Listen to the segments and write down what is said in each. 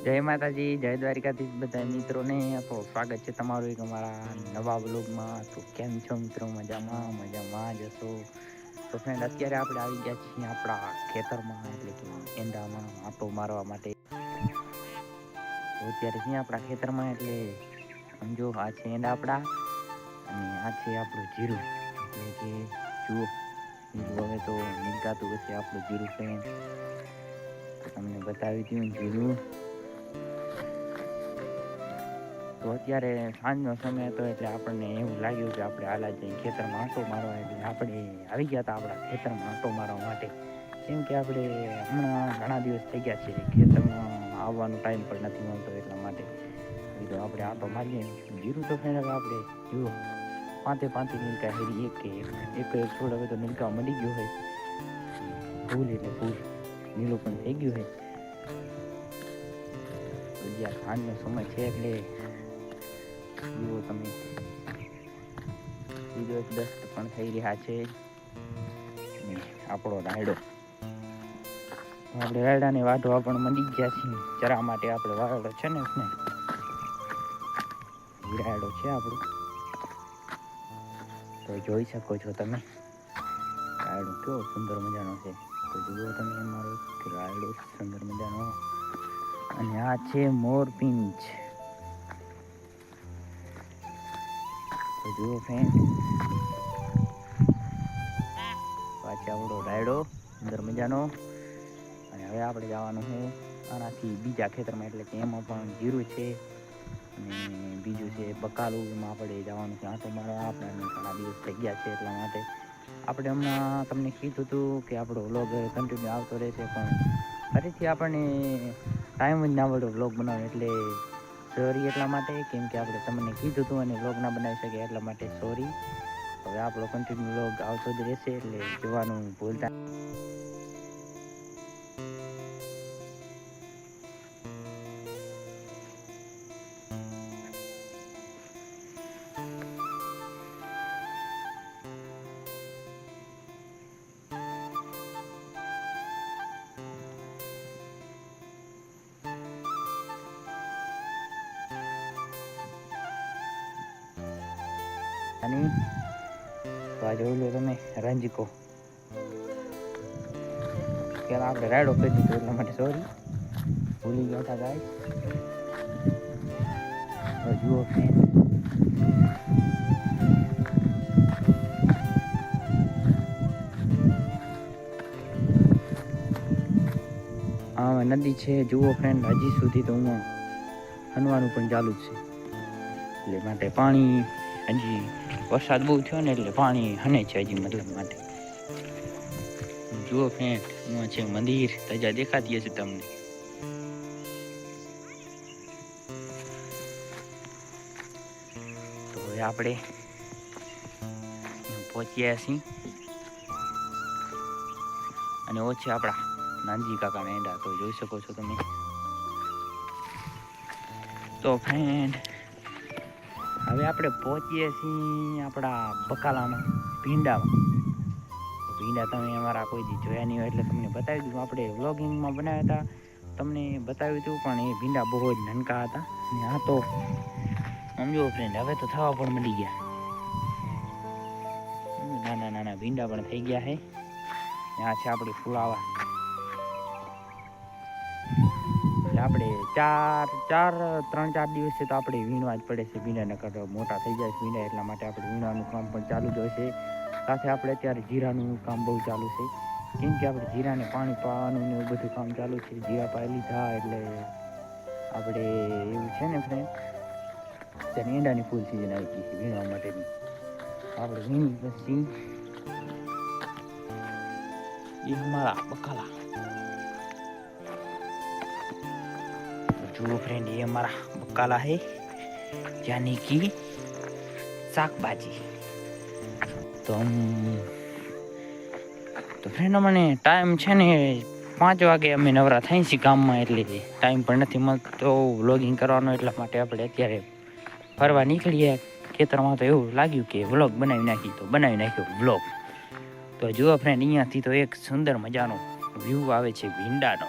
જય માતાજી, જય દ્વારિકાધીશ બધા મિત્રોને. તો સ્વાગત છે તમારું એક અમારા નવા બ્લોગમાં તો કેમ છો મિત્રો? મજામાં મજામાં જશો તો ફ્રેન્ડ અત્યારે આપણે આવી ગયા છીએ આપણા ખેતરમાં, એટલે કે એંડામાં, આંટો મારવા માટે. અત્યારે છીએ આપણા ખેતરમાં, એટલે સમજો આ છે એંડા આપણા, અને આ છે આપણું જીરું. એટલે કે જુઓ, જીરું હવે તો નીકળાતું હશે આપણું જીરું ફ્રેન્ડ તમને બતાવી દઉં જીરું. તો અત્યારે સાંજનો સમય હતો એટલે આપણને એવું લાગ્યું કે આપણે હાલા જઈને ખેતરમાં આંટો મારવા એટલે આપણે આવી ગયા હતા આપણા ખેતરમાં આંટો મારવા માટે. કેમ કે આપણે હમણાં ઘણા દિવસ થઈ ગયા છે ખેતરમાં આવવાનો ટાઈમ પણ નથી મળતો એટલા માટે. તો આપણે આંટો મારીએ. જીરું તો ફેર આપણે જુઓ. પાંતે પાંચે નીલકા હેરી એક એક. એક છોડ હવે તો નીલકા મળી ગયો હોય. ફૂલ એટલે ફૂલ. નીલું પણ થઈ ગયું હોય. જ્યાં સાંજનો સમય છે એટલે જુઓ તમે એક દસ્ત પણ થઈ રહ્યા છે આપણો રાયડો આપણે રાયડાને વાઢવા પણ મંડી ગયા છીએ ચરા માટે આપણે વાયડો છે ને રાયડો છે આપણો તો જોઈ શકો છો તમે રાયડો કેવો સુંદર મજાનો છે તો જુઓ તમે અમારો રાયડો સુંદર મજાનો અને આ છે મોરપિંચ તો ફ્રેન્ડ પાછા આવડો રાયડો અંદર મજાનો. અને હવે આપણે જવાનું છે આનાથી બીજા ખેતરમાં, એટલે કે એમાં પણ જીરું છે. અને બીજું છે બકાલુમાં આપણે જવાનું છે. તો મારવા આપણે ઘણા દિવસ થઈ ગયા છે એટલા માટે. આપણે હમણાં તમને કીધું હતું કે આપણો વ્લોગ કન્ટિન્યુ આવતો રહેશે, પણ ફરીથી આપણને ટાઈમ જ ના મળ્યો વ્લોગ બનાવવાનો, એટલે સોરી એટલા માટે, કેમ કે આપણે તમને કીધું હતું અને વ્લોગ ના બનાવી શકીએ એટલા માટે સોરી હવે આપણો કન્ટિન્યુ વ્લોગ આવતો જ રહેશે એટલે જોવાનું ભૂલતા અને તો આ જોઈ લો તમે, રંજકો. પેલા આપણે રાયડો કરી દીધો એટલા માટે સોરી ભૂલી ગયા હતા ગાય જુઓ. આ નદી છે, જુઓ ફ્રેન્ડ હજી સુધી તો હું હનવાનું પણ ચાલુ જ છે. એટલે માટે પાણી, હજી વરસાદ બહુ થયો ને એટલે પાણી હને છે હજી મતલબ માટે. જુઓ ફ્રેન્ડ હું છે મંદિર, તજા દેખાતી હશે તમને. તો હવે આપણે પહોંચ્યા છીએ. અને ઓ છે આપણા નાનજી કાકા મેંડા તો જોઈ શકો છો તમે. તો ફ્રેન્ડ હવે આપણે પહોંચીએ છીએ આપણા બકાલામાં, ભીંડામાં. ભીંડા તમે અમારા કોઈ દી જોયા નહીં હોય એટલે તમને બતાવી દીધું આપણે વ્લોગિંગમાં બનાવ્યા હતા. તમને બતાવ્યું હતું, પણ એ ભીંડા બહુ જ નનકા હતા. અને આ તો સમજો ફ્રેન્ડ હવે તો થવા પણ મળી ગયા. નાના નાના ભીંડા પણ થઈ ગયા છે. ત્યાં છે આપણી ફુલાવા. ચાર ચાર, ત્રણ, ચાર દિવસે તો આપણે વીણવા જ પડે છે ભીંડા નકર મોટા થઈ જાય છે વીણા એટલા માટે આપણે વીણવાનું કામ પણ ચાલુ જ હોય છે. સાથે આપણે અત્યારે જીરાનું કામ બહુ ચાલુ છે. કેમ કે આપણે જીરાને પાણી પાવાનું ને એવું બધું કામ ચાલુ છે. જીરા પાઈ લીધા એટલે આપણે એવું છે ને ફ્રેન્ડ ત્યારે ઈંડાની ફૂલ સિઝન આવી ગઈ છે વીણવા માટેની. આપણે વીણી પછી એ અમારા બકાલા. જુઓ ફ્રેન્ડ એ અમારા બકાલા હે यानी कि શાકભાજી તો હમ, તો ફ્રેન્ડ અમને ટાઈમ છે ને પાંચ વાગે અમે નવરા થઈ છીએ ગામમાં એટલે ટાઈમ પણ નથી મળતો વ્લોગિંગ કરવાનો એટલા માટે આપણે અત્યારે ફરવા નીકળીએ ખેતરમાં તો એવું લાગ્યું કે વ્લોગ બનાવી નાખી તો બનાવી નાખ્યો વ્લોગ તો જુઓ ફ્રેન્ડ અહીંયાથી તો એક સુંદર મજાનો વ્યૂ આવે છે ભીંડાનો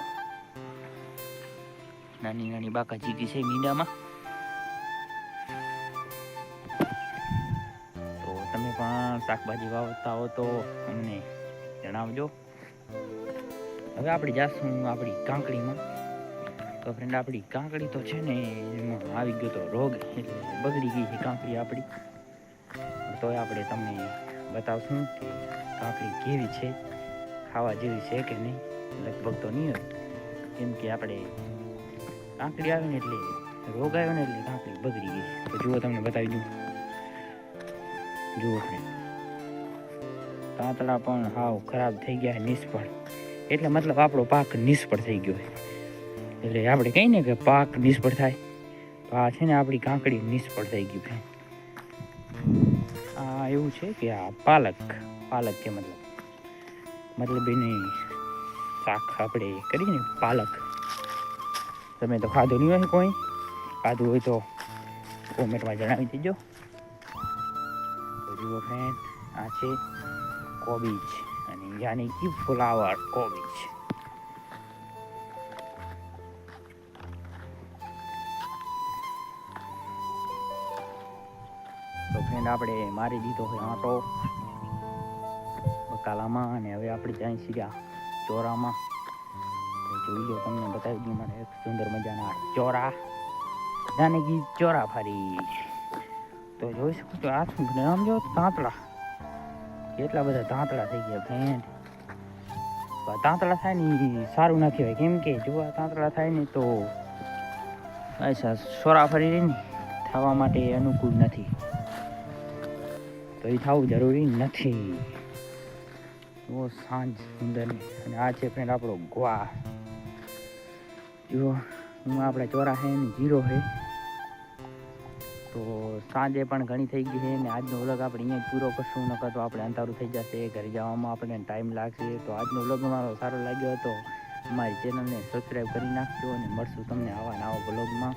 નાની નાની બાકા જીગી છે મીંડામાં. તો તમે પણ શાકભાજી વાવતા હો તો અમને જણાવજો. હવે આપણે જાશું આપણી કાંકડીમાં. તો ફ્રેન્ડ આપણી કાંકડી તો છે ને, એમાં આવી ગયો તો રોગ એટલે બગડી ગઈ છે કાંકડી આપણી. તોય આપણે તમને બતાવશું કે કાંકડી કેવી છે, ખાવા જેવી છે કે નહીં. લગભગ તો નહીં હોય. કેમ કે આપણે કાંકડી આવે ને એટલે રોગ આવ્યો ને એટલે કાંકડી બગડી ગઈ. તો જુઓ તમને બતાવી દઉં. જુઓ તાંતળા પણ હાવ ખરાબ થઈ ગયા નિષ્ફળ. એટલે મતલબ આપણો પાક નિષ્ફળ થઈ ગયો એટલે આપણે કહીએ ને કે પાક નિષ્ફળ થાય. તો આ છે ને આપણી કાંકડી નિષ્ફળ થઈ ગયું છે. આ એવું છે કે આ પાલક પાલક છે મતલબ. મતલબ એની શાક આપણે કરીને પાલક. તમે તો ખાધું નહીં હોય કોઈ. ખાધું હોય તો કોમેન્ટમાં જણાવી દેજો. જુઓ ફ્રેન્ડ આ છે કોબીજ અને યાની કે ફ્લાવર કોબીજ. તો ફ્રેન્ડ આપણે મારી દીધો હોય આટો બકાલામાં અને હવે આપણે જાય છીએ ચોરામાં. જોઈ લો તમને બતાવી દઉં મને એક સુંદર મજાના ચોરા જાનકી ચોરા ફરી તો જોઈ શકો છો, આ શું નામ જો તાંતળા કેટલા બધા તાંતળા થઈ ગયા ફ્રેન્ડ તાંતળા થાય ને સારું ના કહેવાય. કેમ કે જો આ તાંતળા થાય ને તો અચ્છા સોરા ફરી ને, થવા માટે અનુકૂળ નથી. તો એ થવું જરૂરી નથી. બહુ સાંજ સુંદર અને આ છે ફ્રેન્ડ આપણો ગોવા જુઓ હું આપણા ચોરા છે ને જીરો છે. તો સાંજે પણ ઘણી થઈ ગઈ છે ને આજનો વ્લોગ આપણે અહીંયા જ પૂરો કરશું, નકર તો આપણે અંધારું થઈ જશે, ઘરે જવામાં આપણને ટાઈમ લાગશે. તો આજનો વ્લોગ મારો સારો લાગ્યો હતો અમારી ચેનલને સબસ્ક્રાઈબ કરી નાખજો અને મળશું તમને આવા નવા વ્લોગમાં.